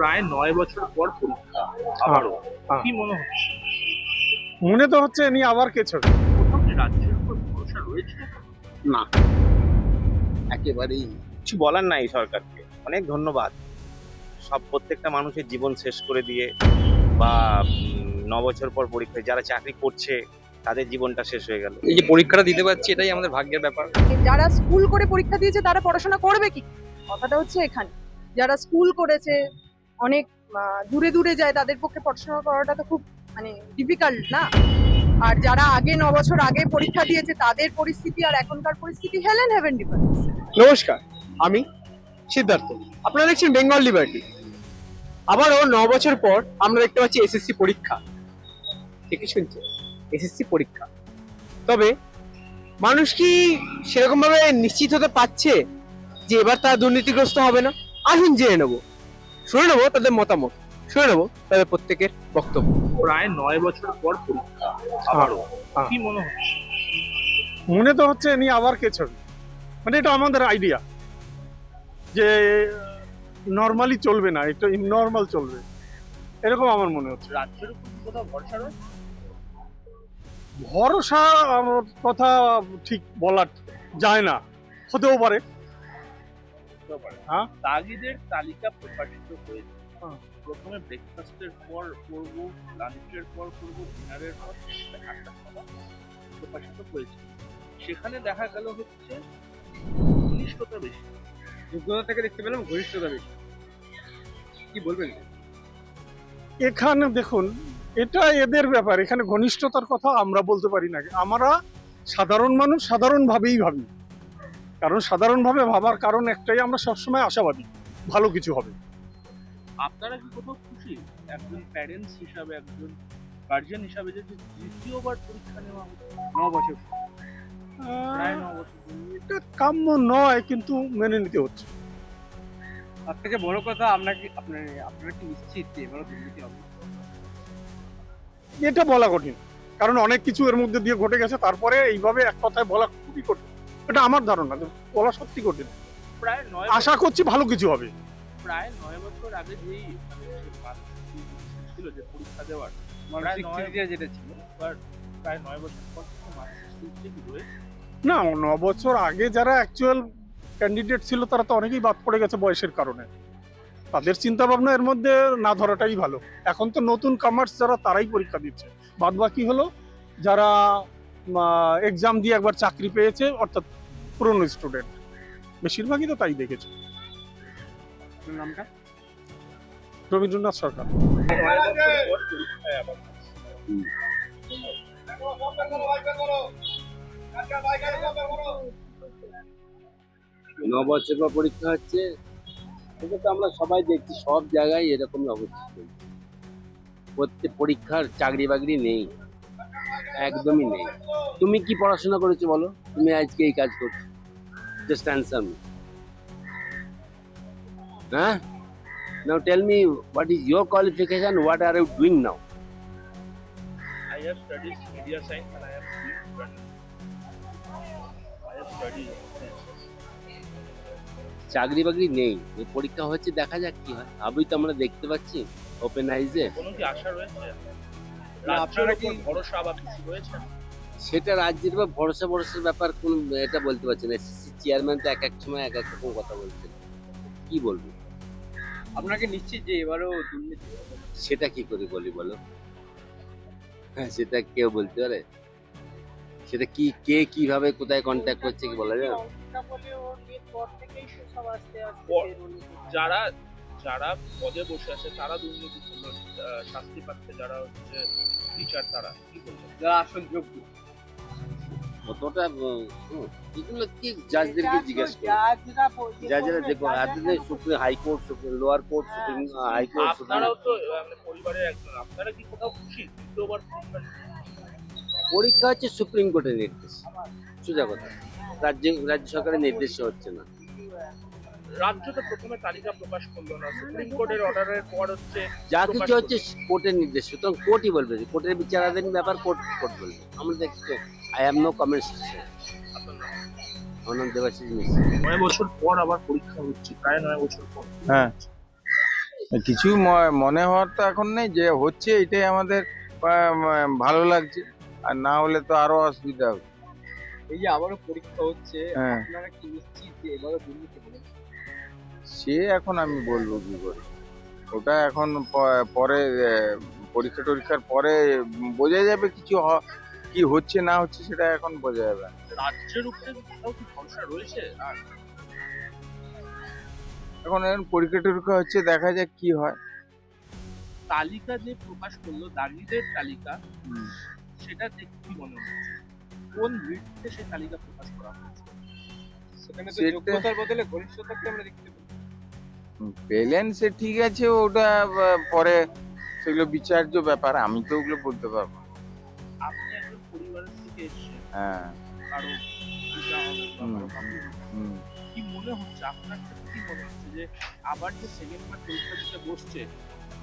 প্রায় নয় বছর পর পরীক্ষা আবারও। হ্যাঁ। কি মনে হচ্ছে? মনে তো হচ্ছে এ নিয়ে আবার কিছু কোথাও কি রাজ্যের উপর ভরসা রয়েছে? না। একেবারেই কিছু বলার নাই সরকারকে। অনেক ধন্যবাদ। সব প্রত্যেকটা মানুষের জীবন শেষ করে দিয়ে বা ন বছর পর পরীক্ষায় যারা চাকরি করছে তাদের জীবনটা শেষ হয়ে গেল। এই যে পরীক্ষাটা দিতে পারছি এটাই আমাদের ভাগ্যের ব্যাপার। যারা স্কুল করে পরীক্ষা দিয়েছে তারা পড়াশোনা করবে কি? কথাটা হচ্ছে এখানে। যারা স্কুল করেছে অনেক দূরে দূরে যায় তাদের পক্ষে পড়াশোনা করাটা তো খুব মানে ডিফিকাল্ট না? আর যারা আগে ন বছর আগে পরীক্ষা দিয়েছে তাদের পরিস্থিতি আর এখনকার পরিস্থিতি হেলেন হেভেন ডিফারেন্স নমস্কার, আমি সিদ্ধার্থ। আপনারা দেখছেন বেঙ্গল লিবার্টি আবারও ন বছর পর আমরা দেখতে পাচ্ছি এসএসসি পরীক্ষা। ঠিকই শুনছে এসএসসি পরীক্ষা। তবে মানুষ কি সেরকমভাবে নিশ্চিত হতে পারছে যে এবার তারা দুর্নীতিগ্রস্ত হবে না? আসুন জেনে নেব। শুনে নেব তাদের মতামত শুনে নেব তাদের প্রত্যেকের বক্তব্য। প্রায় নয় বছর পর পরীক্ষা আবারও। হ্যাঁ। কি মনে হচ্ছে মনে তো হচ্ছে নিয়ে আবার কিছু মানে এটা আমাদের আইডিয়া যে নর্মালি চলবে না এটা ইননর্মাল চলবে। এরকম আমার মনে হচ্ছে। রাজ্যের কোথাও ভরসা রয়েছে? ভরসা আমার কথা ঠিক বলা যায় না হতেও পারে। হ্যাঁ? তাগিদের তালিকা প্রকাশিত হয়েছে। হ্যাঁ। প্রথমে ব্রেকফাস্টের পর করব লাঞ্চের পর করব ডিনারের পর আটটা খাবার প্রকাশিত হয়েছে। সেখানে দেখা গেল হচ্ছে ঘনিষ্ঠতা বেশি। যোগ্যতা থেকে দেখতে পেলাম ঘনিষ্ঠতা বেশি। কি বলবেন? এখানে দেখুন এটা এদের ব্যাপার। এখানে ঘনিষ্ঠতার কথা আমরা বলতে পারি না। আমরা সাধারণ মানুষ সাধারণভাবেই ভাবি। কারণ সাধারণভাবে ভাবার কারণ একটাই আমরা সবসময় আশাবাদী ভালো কিছু হবে। আপনারা কি কোথাও খুশি? একজন প্যারেন্টস হিসাবে একজন গার্জিয়ান হিসাবে যে দ্বিতীয়বার পরীক্ষা নেওয়া হচ্ছে ন বছর প্রায় ন বছর এটা কাম্য নয় কিন্তু মেনে নিতে হচ্ছে। তার থেকে বড় কথা আপনাকে আপনার আপনারা কি নিশ্চিত যে এবারও দুর্নীতি হবে? এটা বলা কঠিন। কারণ অনেক কিছু এর মধ্যে দিয়ে ঘটে গেছে তারপরে এইভাবে এক কথায় বলা খুবই কঠিন। এটা আমার ধারণা বলা সত্যি কঠিন। প্রায় নয় আশা করছি ভালো কিছু হবে। প্রায় নয় বছর আগে যেই মানে ছিল যে পরীক্ষা দেওয়ার যেটা ছিল। প্রায় নয় বছর পর না ন বছর আগে যারা অ্যাকচুয়াল ক্যান্ডিডেট ছিল তারা তো অনেকেই বাদ পড়ে গেছে বয়সের কারণে। তাদের চিন্তা ভাবনা এর মধ্যে না ধরাটাই ভালো। এখন তো নতুন কামার্স যারা তারাই পরীক্ষা দিচ্ছে। বাদ বাকি হলো যারা এক্সাম দিয়ে একবার চাকরি পেয়েছে অর্থাৎ পুরনো স্টুডেন্ট বেশিরভাগই তো তাই দেখেছে। রবীন্দ্রনাথ সরকার। ন বছর পর পরীক্ষা হচ্ছে। এটা তো আমরা সবাই দেখছি, সব জায়গায় এরকম অবস্থা। প্রত্যেক পরীক্ষার চাকরি বাকরি নেই। একদমই নেই। তুমি কি পড়াশোনা করেছ বলো? তুমি আজকে এই কাজ করছ। জাস্ট অ্যান্সার মি হ্যাঁ now tell me what is your qualification what are you doing now I have studied media science and I have studied journalism. I have studied চাকরি বাকরি নেই এই পরীক্ষা হচ্ছে দেখা যাক কি হয় আবই তো আমরা দেখতে পাচ্ছি ওপেন আইজে কোনো কি আশা রয়েছে না, রাজ্যের আপনারা উপর কি- ভরসা বা কিছু রয়েছে সেটা রাজ্যের বা ভরসা ভরসার ব্যাপার কোন এটা বলতে পারছি না। এসএসসি চেয়ারম্যান তো এক এক সময় এক এক রকম কথা বলছেন। কি বলব? আপনাকে নিশ্চিত যে এবারও দুর্নীতি সেটা কি করে বলি বলো? হ্যাঁ সেটা কেউ বলতে পারে? সেটা কি কে কীভাবে কোথায় কন্ট্যাক্ট করছে কি বলা যায়? যারা যারা পদে বসে আছে তারা দুর্নীতি করল আহ, শাস্তি পাচ্ছে যারা হচ্ছে টিচার তারা। কি বলব যারা আসল যোগ্য। কতটা এগুলো কি জাজদেরকে জিজ্ঞেস করো? জাজেরা দেখো এতদিন supreme high court supreme lower court supreme high court আপনারাও তো মানে পরিবারের একজন আপনারা কি কোথাও খুশি? দ্বিতীয়বার পরীক্ষা হচ্ছে সুপ্রিম কোর্টের নির্দেশ সোজা কথা। রাজ্য রাজ্য সরকারের নির্দেশ হচ্ছে না। রাজ্য তো প্রথমে তালিকা প্রকাশ করল না। সুপ্রিম কোর্টের অর্ডারের পর হচ্ছে যা কিছু হচ্ছে কোর্টের নির্দেশ সুতরাং কোর্টই বলবে কোর্টের বিচারাধীন ব্যাপার কোর্ট কোর্ট বলবে। আমরা দেখছি I have no comments. Ananta Debashis Mishra. নয় বছর পর আবার পরীক্ষা হচ্ছে প্রায় নয় বছর পর। হ্যাঁ। কিছুই ম- মনে হওয়ার তো এখন নেই যে হচ্ছে এটাই আমাদের ভালো লাগছে। আর না হলে তো আরও অসুবিধা হবে। এই যে আবারও পরীক্ষা হচ্ছে হ্যাঁ। আপনারা কি নিশ্চিত যে এবারও দুর্নীতি? সে এখন আমি বলব কি করে? ওটা এখন পরে পরীক্ষা টরীক্ষার পরে বোঝা যাবে কিছু কি হচ্ছে না হচ্ছে সেটা এখন বোঝা যাবে। রাজ্যের উপরে ভরসা রয়েছে? এখন এখন পরীক্ষা টরীক্ষা হচ্ছে দেখা যাক কি হয়। তালিকা যে প্রকাশ করল দাগিদের তালিকা সেটা দেখে কি মনে হচ্ছে? কোন ভিত্তিতে সেই তালিকা প্রকাশ করা হয়েছে? সেখানে তো যোগ্যতার বদলে ঘনিষ্ঠতাকে আমরা দেখতে পাই পেলেন সে ঠিক আছে ওটা পরে সেগুলো বিচার্য ব্যাপার আমি তো ওগুলো বলতে পারব হ্যাঁ। কি মনে হচ্ছে আপনার কি মনে হচ্ছে যে আবার যে সেকেন্ড বার পরীক্ষা দিতে বসছে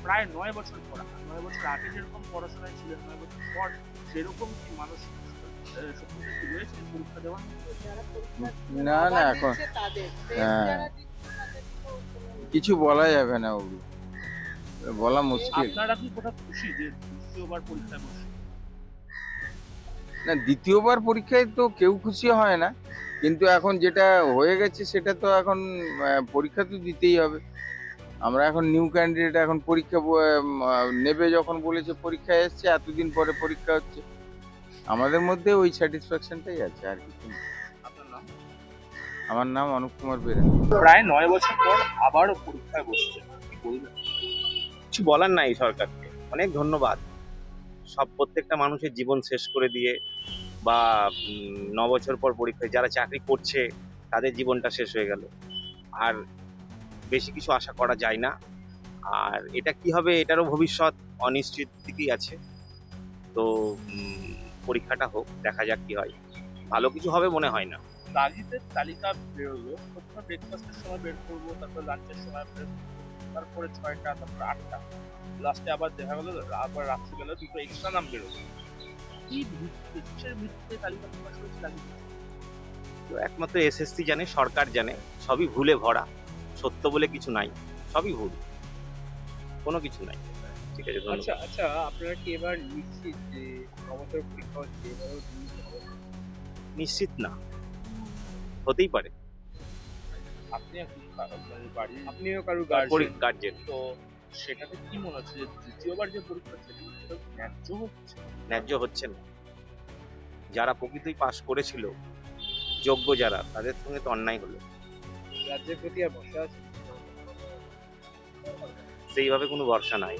প্রায় নয় বছর পর নয় বছর আগে যেরকম পড়াশোনায় ছিলেন নয় বছর পর সেরকম কি দেওয়ার না না এখন হ্যাঁ। কিছু বলা যাবে না ওগুলো। বলা মুশকিল। আপনারা কি কোথাও খুশি যে দ্বিতীয়বার পরীক্ষায় বসছে না দ্বিতীয়বার পরীক্ষায় তো কেউ খুশি হয় না। কিন্তু এখন যেটা হয়ে গেছে সেটা তো এখন পরীক্ষা তো দিতেই হবে। আমরা এখন নিউ ক্যান্ডিডেট এখন পরীক্ষা নেবে যখন বলেছে পরীক্ষা এসছে এতদিন পরে পরীক্ষা হচ্ছে। আমাদের মধ্যে ওই স্যাটিসফ্যাকশনটাই আছে আর কিছু না। আমার নাম অনুপ কুমার বেরা প্রায় নয় বছর পর আবারও পরীক্ষায় বসছে। কিছু বলার নাই সরকারকে। অনেক ধন্যবাদ। সব প্রত্যেকটা মানুষের জীবন শেষ করে দিয়ে বা ন বছর পর পরীক্ষায় যারা চাকরি করছে, তাদের জীবনটা শেষ হয়ে গেল। আর বেশি কিছু আশা করা যায় না। আর এটা কি হবে এটারও ভবিষ্যৎ অনিশ্চিত দিকেই আছে। তো পরীক্ষাটা হোক, দেখা যাক কি হয়। ভালো কিছু হবে মনে হয় না। দাগিদের তালিকা বেরোলো। প্রথমে ব্রেকফাস্টের সময় বের করব তারপর লাঞ্চের সময় বের তারপরে ছয়টা তারপর আটটা। লাস্টে আবার দেখা গেলো আবার রাত্রিবেলা দুটো এক্সট্রা নাম বেরোলো। কি ভিত্তিতে কিসের ভিত্তিতে তালিকা প্রকাশ হয়েছে দাগিদের তো একমাত্র এসএসসি জানে সরকার জানে সবই ভুলে ভরা। সত্য বলে কিছু নাই সবই ভুল। কোনো কিছু নাই। ঠিক আছে আচ্ছা আচ্ছা আপনারা কি এবার নিশ্চিত যে নবছর পরীক্ষা হচ্ছে এবারও? নিশ্চিত না। হতেই পারে। আপনি এখন কারও বাড়ির আপনিও কারও গার্জেন তো সেটাতে কি মনে হচ্ছে যে দ্বিতীয়বার যে পরীক্ষা সেটা ন্যায্য হচ্ছে? ন্যায্য হচ্ছে না। যারা প্রকৃতই পাশ করেছিল যোগ্য যারা তাদের সঙ্গে তো অন্যায় হলো। রাজ্যের প্রতি আর ভরসা আছে? সেইভাবে কোনো ভরসা নাই।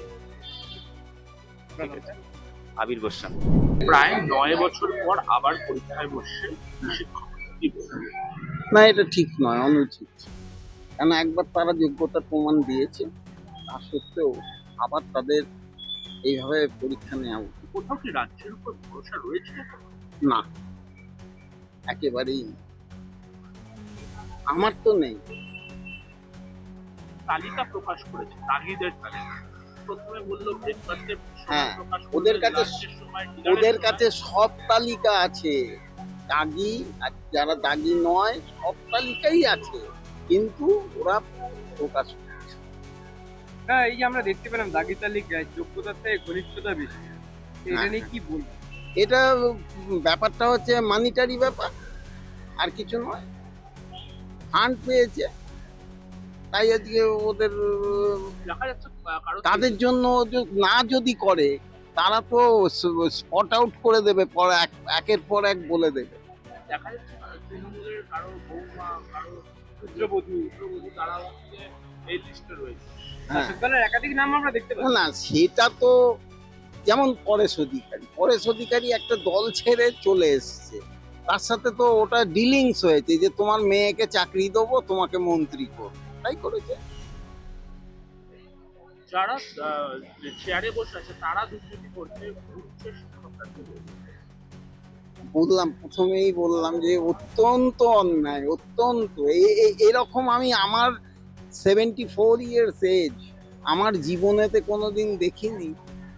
আবির গোস্বামী প্রায় নয় বছর পর আবার পরীক্ষায় বসছে শিক্ষক? না এটা ঠিক নয় অনুচিত। কেন একবার তারা যোগ্যতার প্রমাণ দিয়েছে তা সত্ত্বেও আবার তাদের এইভাবে পরীক্ষা নেওয়া উচিত। কোথাও কি রাজ্যের উপর ভরসা রয়েছে? না একেবারেই আমার তো নেই। তালিকা প্রকাশ করেছে তাগিদের তালিকা। প্রথমে বলল হ্যাঁ, ওদের কাছে ওদের কাছে সব তালিকা আছে। দাগি আর যারা দাগি নয় সব তালিকাই আছে কিন্তু ওরা প্রকাশ না। না এই যে আমরা দেখতে পেলাম দাগি তালিকায় যোগ্যতার থেকে ঘনিষ্ঠতা বেশি এটা হ্যাঁ। নিয়ে কি বলব এটা ব্যাপারটা হচ্ছে মানিটারি ব্যাপার আর কিছু নয় ফান্ড পেয়েছে তাই আজকে ওদের তাদের জন্য না যদি করে তারা তো স্পট আউট করে দেবে পর এক- একের পর এক বলে দেবে দেখা যাচ্ছে তৃণমূলের কারও বৌমা কারও পুত্রবধূ পুত্রবধূ তারা হচ্ছে এই লিস্টে রয়েছে। হ্যাঁ। দলের একাধিক নাম আমরা দেখতে না সেটা তো যেমন পরেশ অধিকারী। পরেশ অধিকারী একটা দল ছেড়ে চলে এসছে। তার সাথে তো ওটা ডিলিংস হয়েছে যে তোমার মেয়েকে চাকরি দেবো তোমাকে মন্ত্রী করব। তাই করেছে। যারা চেয়ারে বসে আছে তারা দুর্নীতি করছে বললাম প্রথমেই বললাম যে অত্যন্ত অন্যায় অত্যন্ত। এরকম আমি আমার সেভেন্টি ফোর ইয়ার্স এজ আমার জীবনেতে কোনো দিন দেখিনি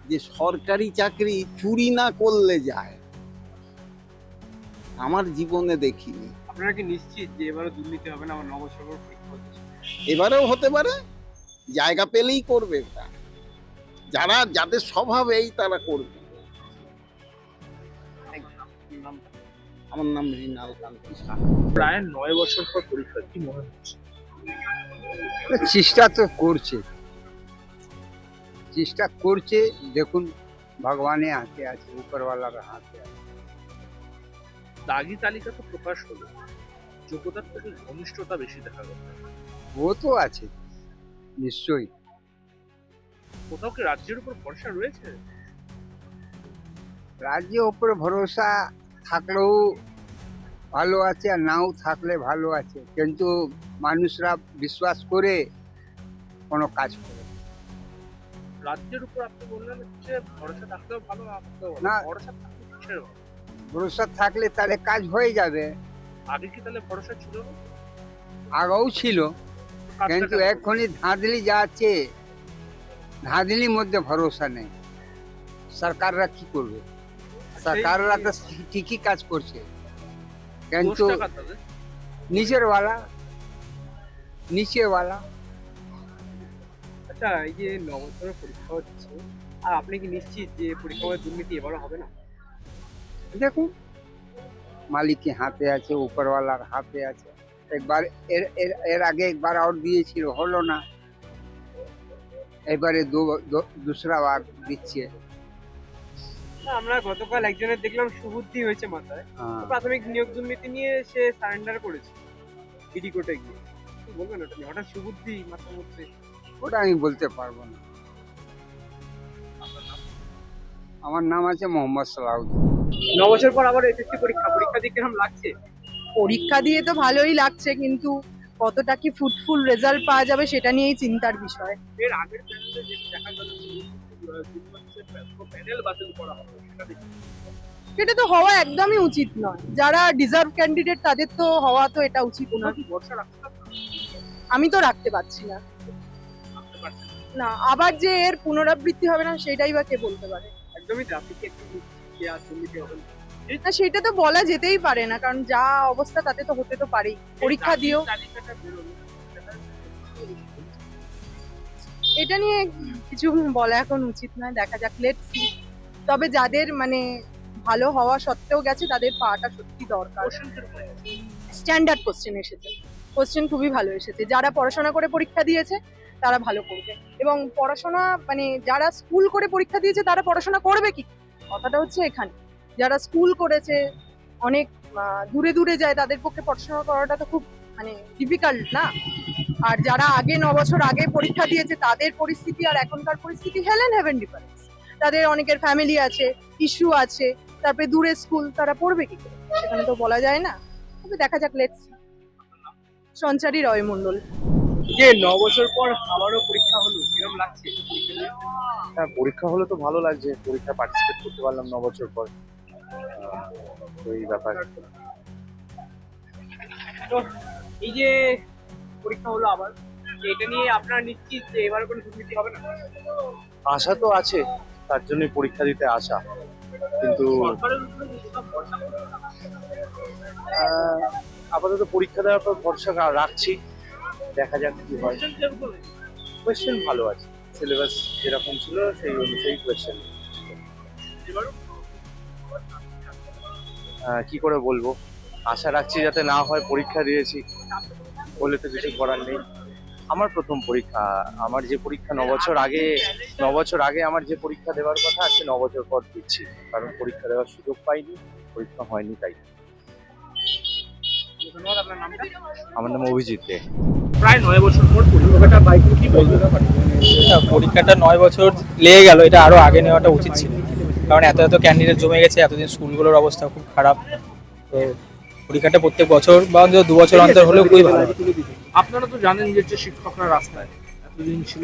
যে সরকারি চাকরি চুরি না করলে যায়। আমার জীবনে দেখিনি। আপনারা কি নিশ্চিত যে এবারও দুর্নীতি হবে না আমার হচ্ছে এবারেও হতে পারে জায়গা পেলেই করবে এটা। যারা যাদের স্বভাব এই তারা করবে। আমার নাম রিনাল কান্তি সাহা প্রায় নয় বছর পর পরীক্ষা কি মনে হচ্ছে? চেষ্টা তো করছে। চেষ্টা করছে দেখুন ভগবানের হাতে আছে উপরওয়ালার হাতে আছে। দাগি তালিকা তো প্রকাশ হলো। যোগ্যতার থেকে ঘনিষ্ঠতা বেশি দেখা গেল। ও তো আছে নিশ্চয়ই। কোথাও কি রাজ্যের উপর ভরসা রয়েছে? রাজ্যের উপরে ভরসা থাকলেও ভালো আছে আর নাও থাকলে ভালো আছে কিন্তু মানুষরা বিশ্বাস করে কোনো কাজ করে না। রাজ্যের উপর আপনি বললেন হচ্ছে ভরসা থাকলেও ভালো না থাকলেও ভালো না। ভরসা থাকলে? ভরসা থাকলে তাহলে কাজ হয়ে যাবে আগে কি তাহলে ভরসা ছিল আগেও ছিল কিন্তু কেন? এখনই ধাঁধলি যাচ্ছে ধাঁধলির মধ্যে ভরসা নেই সরকাররা কি করবে সরকাররা তো ঠিকই কাজ করছে। কিন্তু নিচের ওয়ালা নিচের ওয়ালা আচ্ছা এই যে ন পরীক্ষা হচ্ছে আর আপনি কি নিশ্চিত যে পরীক্ষা দুর্নীতি এবারও হবে না? দেখুন মালিকের হাতে আছে উপরওয়ালার হাতে আছে। একবার এর এর এর আগে একবার আর দিয়েছিল হলো না। এবারে দু- দুসরা বার দিচ্ছে। আমরা গতকাল একজনের দেখলাম সুবুদ্ধি হয়েছে মাথায়। হ্যাঁ। প্রাথমিক নিয়োগ দুর্নীতি নিয়ে সে সারেন্ডার করেছে ইডি কোর্টে গিয়ে। বলবেন ওটা হঠাৎ সুবুদ্ধি মাথার মধ্যে? ওটা আমি বলতে পারব না। আমার নাম আছে মোহাম্মদ সালাউদ্দিন। ন বছর পর আবার এসএসসি পরীক্ষা পরীক্ষা দিয়ে কীরকম লাগছে? পরীক্ষা দিয়ে তো ভালোই লাগছে কিন্তু কতটা কি ফুটফুল রেজাল্ট পাওয়া যাবে সেটা নিয়েই চিন্তার বিষয়। এর আগের দেখা গেল সেটা তো হওয়া একদমই উচিত নয়। যারা ডিজার্ভ ক্যান্ডিডেট তাদের তো হওয়া তো এটা উচিত না। কোথাও কি ভরসা রাখতে পারবে আমি তো রাখতে পারছি না। না। আবার যে এর পুনরাবৃত্তি হবে না সেটাই বা কে বলতে পারে? একদমই না সেটা তো বলা যেতেই পারে না কারণ যা অবস্থা তাতে তো হতে তো পারেই। পরীক্ষা এই এটা নিয়ে কিছু বলা এখন উচিত নয় দেখা যাক লেট সি তবে যাদের মানে ভালো হওয়া সত্ত্বেও গেছে তাদের পাওয়াটা সত্যি দরকার। স্ট্যান্ডার্ড কোশ্চেন এসেছে। কোশ্চেন খুবই ভালো এসেছে। যারা পড়াশোনা করে পরীক্ষা দিয়েছে তারা ভালো করবে। এবং পড়াশোনা মানে যারা স্কুল করে পরীক্ষা দিয়েছে তারা পড়াশোনা করবে কি? কথাটা হচ্ছে এখানে। যারা স্কুল করেছে অনেক দূরে দূরে যায় তাদের পক্ষে পড়াশোনা করাটা তো খুব মানে ডিফিকাল্ট না? আর যারা আগে ন বছর আগে পরীক্ষা দিয়েছে তাদের পরিস্থিতি আর এখনকার পরিস্থিতি হেলেন হেভেন ডিফারেন্স তাদের অনেকের ফ্যামিলি আছে ইস্যু আছে তারপরে দূরে স্কুল তারা পড়বে কি সেখানে তো বলা যায় না। তবে দেখা যাক লেটস সঞ্চারী রয় মণ্ডল। যে ন বছর পর আবারও পরীক্ষা হলো কীরকম লাগছে? পরীক্ষা হ্যাঁ পরীক্ষা হলে তো ভালো লাগছে পরীক্ষা পার্টিসিপেট করতে পারলাম ন বছর পর। তো এই ব্যাপার। এই যে পরীক্ষা হলো আবার এটা নিয়ে আপনারা নিশ্চিত যে এবার কোনো দুর্নীতি হবে না? আশা তো আছে তার জন্যই পরীক্ষা দিতে আসা। কিন্তু আপাতত পরীক্ষা দেওয়ার পর ভরসা রাখছি দেখা যাক কি হয়। কোয়েশ্চেন ভালো আছে সিলেবাস যেরকম ছিল সেই অনুযায়ী কোয়েশ্চেন কি করে বলব? আশা রাখছি যাতে না হয় পরীক্ষা দিয়েছি। বলে তো কিছু করার নেই। আমার প্রথম পরীক্ষা আমার যে পরীক্ষা ন বছর আগে ন বছর আগে আমার যে পরীক্ষা দেওয়ার কথা আছে ন বছর পর দিচ্ছি। কারণ পরীক্ষা দেওয়ার সুযোগ পাইনি পরীক্ষা হয়নি তাই। আমার নাম অভিজিৎ দে। প্রায় নয় বছর পর পরীক্ষাটা বাইক কি বলবে না, পরীক্ষাটা নয় বছর লেগে গেল এটা আরও আগে নেওয়াটা উচিত ছিল। কারণ এত এত ক্যান্ডিডেট জমে গেছে এতদিন স্কুলগুলোর অবস্থা খুব খারাপ। তো পরীক্ষাটা প্রত্যেক বছর বা অন্তত দু বছর অন্তর হলেও খুবই ভালো। আপনারা তো জানেন যে যে শিক্ষকরা রাস্তায় এতদিন ছিল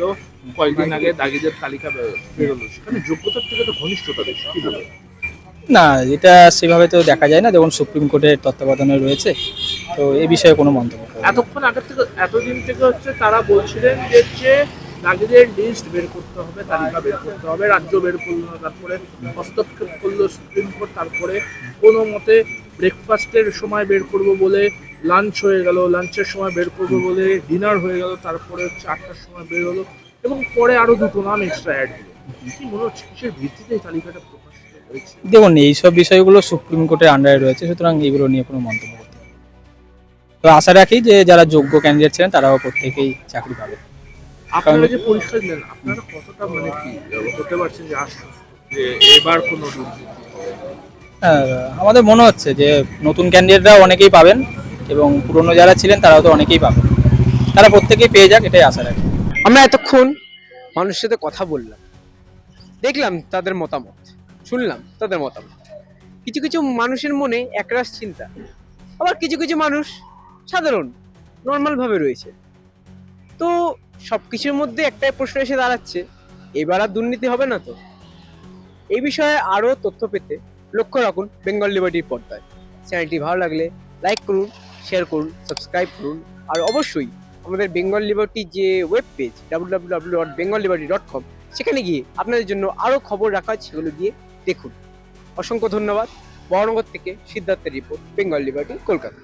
কয়েকদিন আগে দাগিদের তালিকা বেরোলো। সেখানে যোগ্যতার থেকে তো ঘনিষ্ঠতা বেশি কি না এটা সেভাবে তো দেখা যায় না। যেমন সুপ্রিম কোর্টের তত্ত্বাবধানে রয়েছে তো এ বিষয়ে কোনো মন্তব্য। এতক্ষণ আগের থেকে এতদিন থেকে হচ্ছে তারা বলছিলেন যে হচ্ছে দাগিদের লিস্ট বের করতে হবে তালিকা বের করতে হবে রাজ্য বের করল না তারপরে হস্তক্ষেপ করল সুপ্রিম কোর্ট তারপরে কোনো মতে ব্রেকফাস্টের সময় বের করব বলে লাঞ্চ হয়ে গেল লাঞ্চের সময় বের করব বলে ডিনার হয়ে গেল তারপরে হচ্ছে আটটার সময় বের হলো এবং পরে আরও দুটো নাম এক্সট্রা অ্যাড হলো। কি মনে হচ্ছে কিসের ভিত্তিতে এই তালিকাটা প্রকাশিত হয়েছে? দেখুন এইসব বিষয়গুলো সুপ্রিম কোর্টের আন্ডারে রয়েছে সুতরাং এগুলো নিয়ে কোনো মন্তব্য করতে তো আশা রাখি যে যারা যোগ্য ক্যান্ডিডেট ছিলেন তারাও প্রত্যেকেই চাকরি পাবে। আপনারা যে পরীক্ষা দিলেন আপনারা কতটা মানে কি হতে পারছেন যে এবার কোনো দুর্নীতি আমাদের মনে হচ্ছে যে নতুন ক্যান্ডিডেটরা অনেকেই পাবেন এবং পুরনো যারা ছিলেন তারাও তো অনেকেই পাবেন। তারা প্রত্যেকেই পেয়ে যাক, এটাই আশা রাখি। আমরা এতক্ষণ মানুষের সাথে কথা বললাম, দেখলাম তাদের মতামত, শুনলাম তাদের মতামত। কিছু কিছু মানুষের মনে একরাশ চিন্তা, আবার কিছু কিছু মানুষ সাধারণ নর্মালভাবে রয়েছে। তো সব কিছুর মধ্যে একটাই প্রশ্ন এসে দাঁড়াচ্ছে, এবার আর দুর্নীতি হবে না তো? এই বিষয়ে আরও তথ্য পেতে লক্ষ্য রাখুন বেঙ্গল লিবার্টির পর্দায়। চ্যানেলটি ভালো লাগলে লাইক করুন শেয়ার করুন সাবস্ক্রাইব করুন, আর অবশ্যই আমাদের বেঙ্গল লিবার্টি যে web page W Bengal com সেখানে গিয়ে আপনাদের জন্য আরও খবর রাখা আছে সেগুলো গিয়ে দেখুন। অসংখ্য ধন্যবাদ। বহনগর থেকে সিদ্ধার্থের রিপোর্ট বেঙ্গল লিবার্টি কলকাতা।